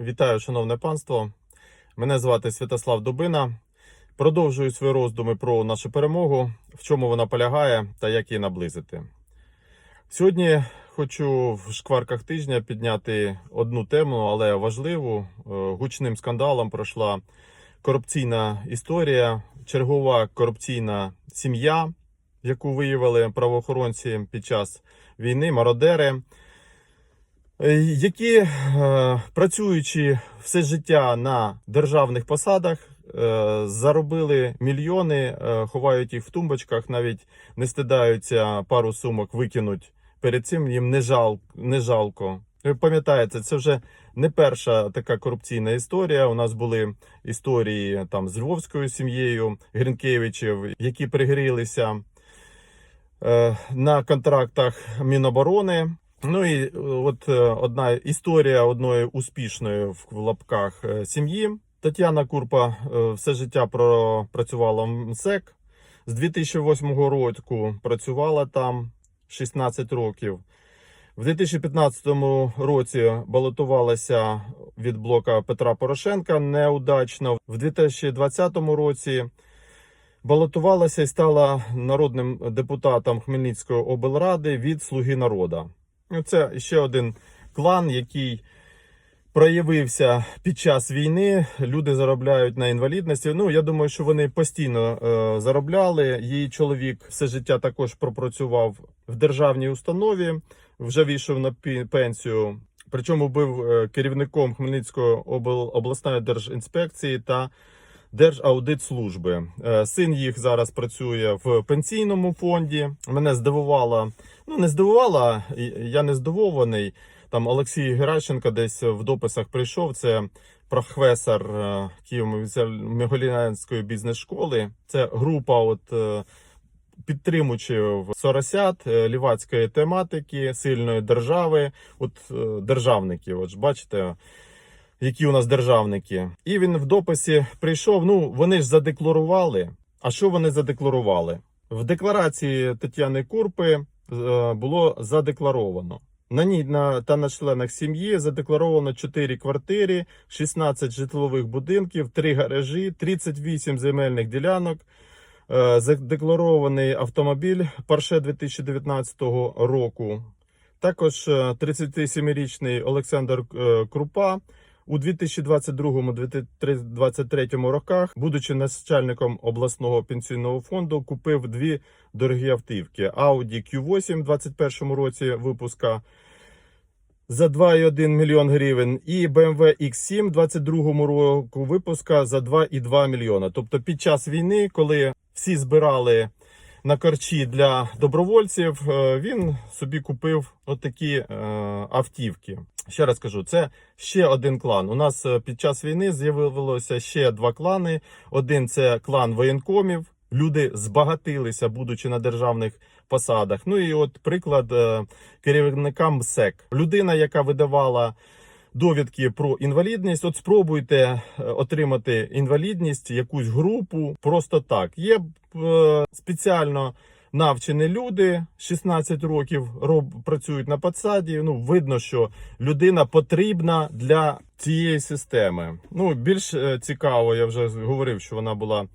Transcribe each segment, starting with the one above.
Вітаю, шановне панство. Мене звати Святослав Дубина. Продовжую свої роздуми про нашу перемогу, в чому вона полягає та як її наблизити. Сьогодні хочу в шкварках тижня підняти одну тему, але важливу. Е, Гучним скандалом пройшла корупційна історія, чергова корупційна сім'я, яку виявили правоохоронці під час війни, мародери. Е, які, е, працюючи все життя на державних посадах, е, заробили мільйони, ховають їх в тумбочках, навіть не стидаються пару сумок викинуть. Перед цим їм не, жал, не жалко. Пам'ятаєте, це вже не перша така корупційна історія. У нас були історії там з львовською сім'єю Гринкевичів, які пригрілися на контрактах Міноборони. Ну і е, от е, одна історія одної успішної в лапках е, сім'ї. Тетяна Курпа все життя пропрацювала в МСЕК. З 2008 року працювала там 16 років. В 2015 році балотувалася від блока Петра Порошенка неудачно. В 2020 році балотувалася і стала народним депутатом Хмельницької облради від Слуги народа. Ну, Це ще один клан, який проявився під час війни. Люди заробляють на інвалідності. Ну я думаю, що вони постійно е, заробляли. Її чоловік все життя також пропрацював в державній установі, вже вийшов на пенсію. Причому був е, керівником Хмельницької обл- обласної держінспекції та Держаудитслужби. Е, Син їх зараз працює в пенсійному фонді. Мене здивувало, ну не здивувало, і- я не здивований. Там Олексій Геращенко десь в дописах прийшов. Це професор е, Києво-Могилянської бізнес-школи. Це група от е, підтримувачів соросят, е, лівацької тематики, сильної держави, от державників. От бачите, які у нас державники. І він в дописі прийшов. Ну, вони ж задекларували. А що вони задекларували? В декларації Тетяни Курпи було задекларовано. На ній на, та на членах сім'ї задекларовано 4 квартири, 16 житлових будинків, 3 гаражі, 38 земельних ділянок. Е, Задекларований автомобіль Porsche 2019 року. Також е, 37-річний Олександр е, Крупа у 2022-2023 роках, будучи начальником обласного пенсійного фонду, купив дві дорогі автівки: Audi Q8 в 2021 році випуска за 2,1 мільйон гривень і BMW X7 в 22 року випуска за 2,2 мільйона. Тобто під час війни, коли всі збирали на корчі для добровольців, е, він собі купив отакі е, автівки. Ще раз кажу, це ще один клан. У нас е, під час війни з'явилося ще два клани. Один це клан воєнкомів. Люди збагатилися, будучи на державних посадах. Ну і от приклад е, керівника МСЕК. Людина, яка видавала довідки про інвалідність. От спробуйте е, отримати інвалідність, якусь групу просто так. Є е, спеціально навчені люди 16 років роб, працюють на посаді. Ну видно, що людина потрібна для цієї системи. Ну більш е, цікаво, я вже говорив, що вона була.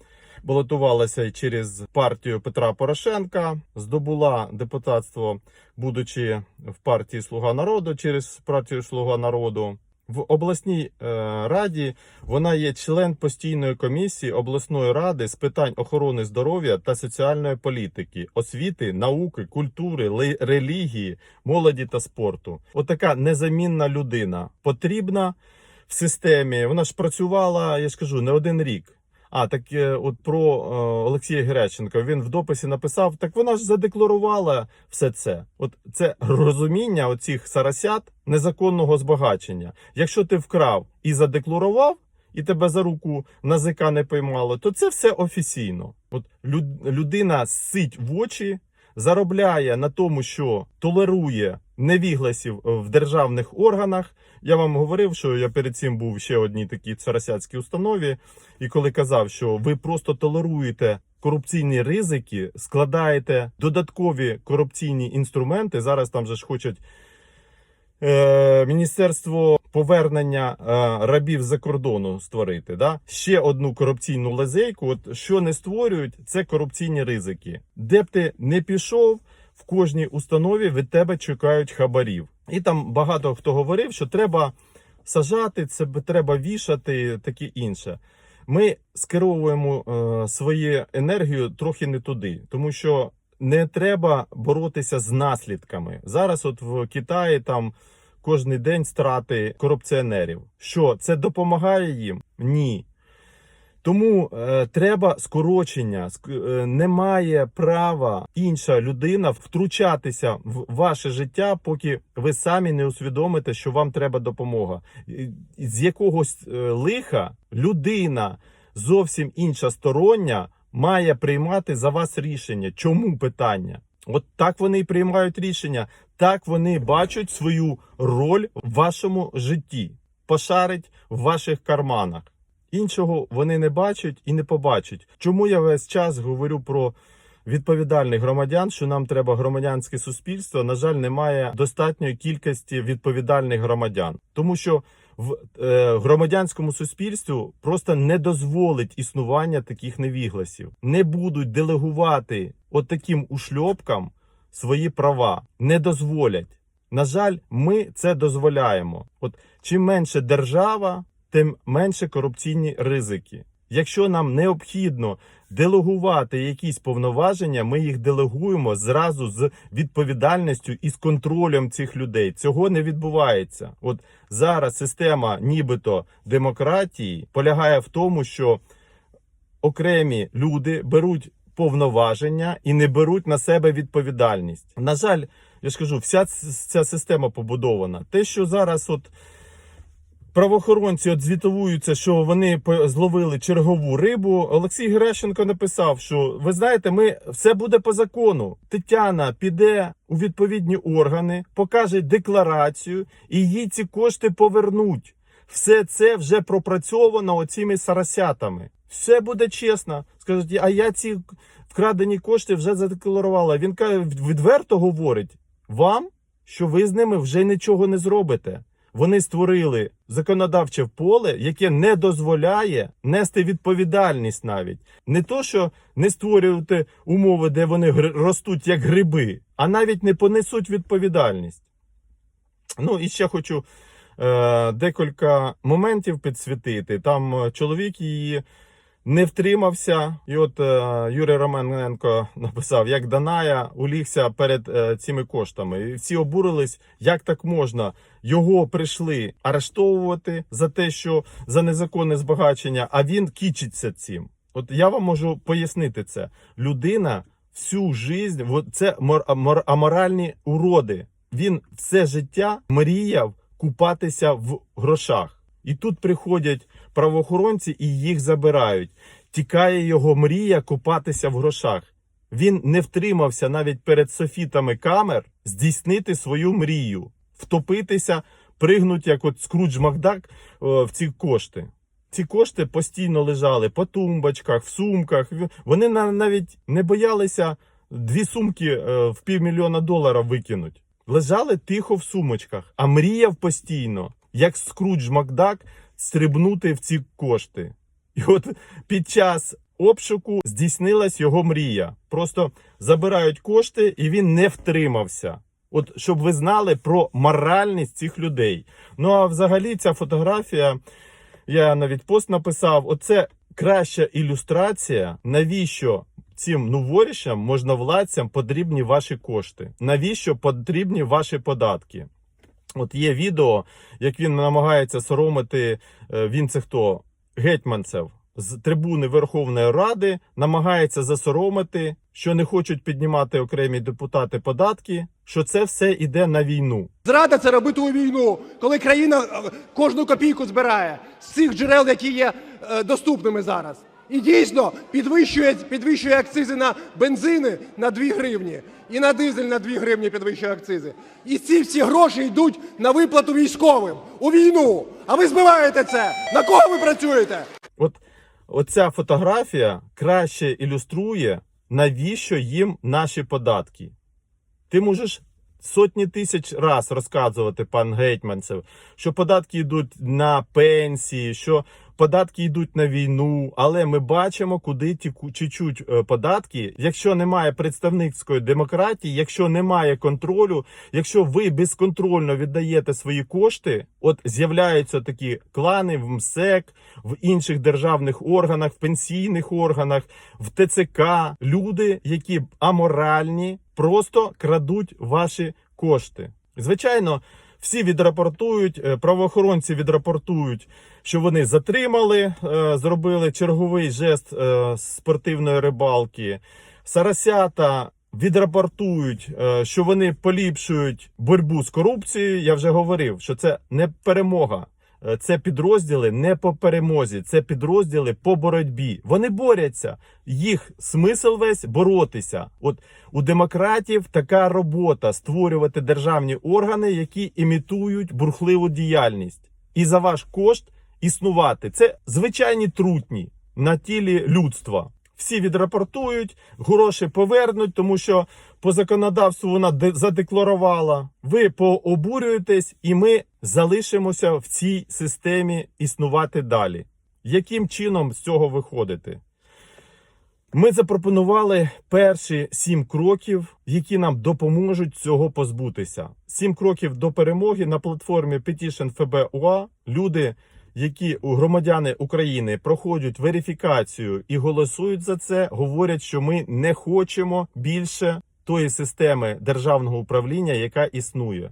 Балотувалася через партію Петра Порошенка, здобула депутатство, будучи в партії Слуга народу через партію Слуга народу. В обласній е, раді вона є член постійної комісії обласної ради з питань охорони здоров'я та соціальної політики, освіти, науки, культури, релігії, молоді та спорту. Отака незамінна людина потрібна в системі. Вона ж працювала, я ж кажу, не один рік. А так е, от про е, Олексія Гереченка він в дописі написав: так вона ж задекларувала все це. От це розуміння оцих сарасят незаконного збагачення. Якщо ти вкрав і задекларував, і тебе за руку на ЗК не поймало, то це все офіційно. От люд- людина сить в очі, заробляє на тому, що толерує невігласів в державних органах. Я вам говорив, що я перед цим був ще одній такій царасяцькій установі, і коли казав, що ви просто толеруєте корупційні ризики, складаєте додаткові корупційні інструменти. Зараз там же ж хочуть е, Міністерство повернення е, рабів за кордону створити. Да? Ще одну корупційну лазейку. От що не створюють, це корупційні ризики. Де б ти не пішов, в кожній установі від тебе чекають хабарів. І там багато хто говорив, що треба сажати, це треба вішати, таке інше. Ми скеровуємо е, свою енергію трохи не туди, тому що не треба боротися з наслідками. Зараз, от в Китаї, там кожен день страти корупціонерів. Що це допомагає їм? Ні. Тому е, треба скорочення. Ск- е, немає права інша людина втручатися в ваше життя, поки ви самі не усвідомите, що вам треба допомога. З якогось е, лиха людина зовсім інша стороння має приймати за вас рішення. Чому питання? От так вони і приймають рішення, так вони бачать свою роль в вашому житті, пошарить в ваших карманах. Іншого вони не бачать і не побачать. Чому я весь час говорю про відповідальних громадян, що нам треба громадянське суспільство? На жаль, немає достатньої кількості відповідальних громадян, тому що в е, громадянському суспільству просто не дозволить існування таких невігласів, не будуть делегувати от таким ушльопкам свої права, не дозволять. На жаль, ми це дозволяємо. От чим менше держава, тим менше корупційні ризики. Якщо нам необхідно делегувати якісь повноваження, ми їх делегуємо зразу з відповідальністю і з контролем цих людей. Цього не відбувається. От зараз система, нібито демократії, полягає в тому, що окремі люди беруть повноваження і не беруть на себе відповідальність. На жаль, я ж кажу, вся ця система побудована. Те, що зараз от правоохоронці от звітуються, що вони зловили чергову рибу. Олексій Геращенко написав, що ви знаєте, ми все буде по закону. Тетяна піде у відповідні органи, покаже декларацію, і їй ці кошти повернуть. Все це вже пропрацьовано оціми сарасятами. Все буде чесно. Скажуть, а я ці вкрадені кошти вже задекларувала. Він відверто говорить вам, що ви з ними вже нічого не зробите. Вони створили законодавче поле, яке не дозволяє нести відповідальність навіть не то, що не створювати умови, де вони ростуть як гриби, а навіть не понесуть відповідальність. Ну і ще хочу е, декілька моментів підсвітити. Там е, чоловік її не втримався. І от е, Юрій Романенко написав, як Даная улігся перед е, цими коштами. І всі обурились, як так можна. Його прийшли арештовувати за те, що за незаконне збагачення, а він кічиться цим. От я вам можу пояснити це. Людина всю от це мор, мор, аморальні уроди. Він все життя мріяв купатися в грошах. І тут приходять правоохоронці і їх забирають. Тікає його мрія купатися в грошах. Він не втримався навіть перед софітами камер здійснити свою мрію, втопитися, пригнуть, як от Скрудж Макдак, е, в ці кошти. Ці кошти постійно лежали по тумбочках, в сумках. Вони на- навіть не боялися дві сумки е, в півмільйона доларів викинуть. Лежали тихо в сумочках, а мріяв постійно, як Скрудж Макдак, стрибнути в ці кошти. І от під час обшуку здійснилась його мрія. Просто забирають кошти, і він не втримався. От щоб ви знали про моральність цих людей. Ну а взагалі ця фотографія, я навіть пост написав: оце краща ілюстрація, навіщо цим новорішам, можновладцям потрібні ваші кошти, навіщо потрібні ваші податки. От є відео, як він намагається соромити, е, він це хто? Гетьманцев з трибуни Верховної Ради намагається засоромити, що не хочуть піднімати окремі депутати податки, що це все йде на війну. Зрада це робити у війну, коли країна е, кожну копійку збирає з цих джерел, які є е, доступними зараз. І дійсно підвищує, підвищує акцизи на бензини на 2 гривні і на дизель на 2 гривні підвищує акцизи. І ці всі гроші йдуть на виплату військовим у війну. А ви збиваєте це. На кого ви працюєте? От оця фотографія краще ілюструє, навіщо їм наші податки. Ти можеш сотні тисяч раз розказувати, пан Гетьманцев, що податки йдуть на пенсії, що податки йдуть на війну, але ми бачимо, куди тічуть е, податки. Якщо немає представницької демократії, якщо немає контролю, якщо ви безконтрольно віддаєте свої кошти, от з'являються такі клани в МСЕК, в інших державних органах, в пенсійних органах, в ТЦК, люди, які аморальні, просто крадуть ваші кошти. Звичайно, всі відрапортують, е, правоохоронці відрапортують, що вони затримали, е, зробили черговий жест е, спортивної рибалки. Сарасята відрапортують, що вони поліпшують боротьбу з корупцією. Я вже говорив, що це не перемога. Е, Це підрозділи не по перемозі, це підрозділи по боротьбі. Вони борються. Їх смисл весь боротися. От у демократів така робота створювати державні органи, які імітують бурхливу діяльність, і за ваш кошт існувати. Це звичайні трутні на тілі людства. Всі відрапортують, гроші повернуть, тому що по законодавству вона задекларувала. Ви пообурюєтесь, і ми залишимося в цій системі існувати далі. Яким чином з цього виходити? Ми запропонували перші сім кроків, які нам допоможуть цього позбутися. Сім кроків до перемоги на платформі Petition FBUA. Люди, які у громадяни України проходять верифікацію і голосують за це, говорять, що ми не хочемо більше тої системи державного управління, яка існує.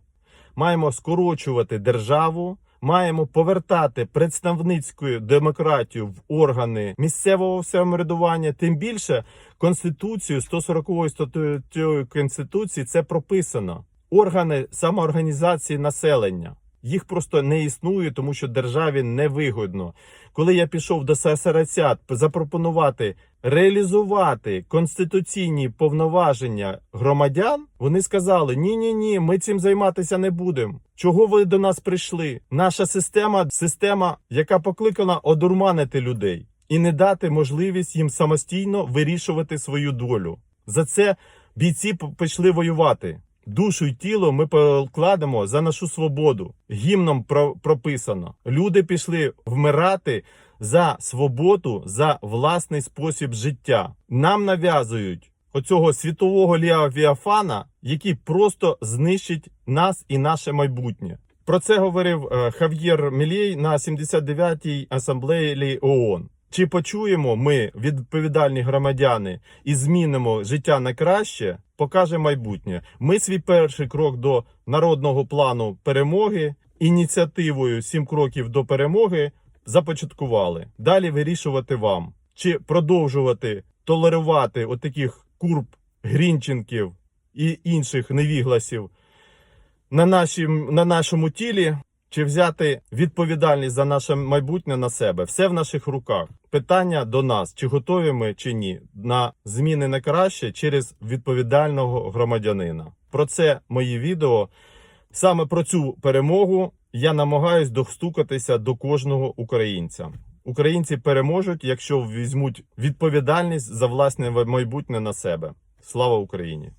Маємо скорочувати державу, маємо повертати представницьку демократію в органи місцевого самоврядування. Тим більше Конституцію 140 статтею Конституції це прописано. Органи самоорганізації населення. Їх просто не існує, тому що державі невигодно. Коли я пішов до СРСЯТ запропонувати реалізувати конституційні повноваження громадян, вони сказали: ні, ні, ні, ми цим займатися не будемо. Чого ви до нас прийшли? Наша система система, яка покликана одурманити людей і не дати можливість їм самостійно вирішувати свою долю. За це бійці пішли воювати. Душу й тіло ми покладемо за нашу свободу. Гімном про- прописано. Люди пішли вмирати за свободу, за власний спосіб життя. Нам нав'язують оцього світового ліавіафана, який просто знищить нас і наше майбутнє. Про це говорив е, Хав'єр Мілєй на 79-й асамблеї ООН. Чи почуємо ми відповідальні громадяни і змінимо життя на краще, покаже майбутнє. Ми свій перший крок до народного плану перемоги ініціативою «Сім кроків до перемоги започаткували. Далі вирішувати вам, чи продовжувати толерувати отаких курб Грінченків і інших невігласів на, нашім, на нашому тілі, чи взяти відповідальність за наше майбутнє на себе. Все в наших руках. Питання до нас, чи готові ми чи ні, на зміни на краще через відповідального громадянина. Про це мої відео. Саме про цю перемогу я намагаюсь достукатися до кожного українця. Українці переможуть, якщо візьмуть відповідальність за власне майбутнє на себе. Слава Україні!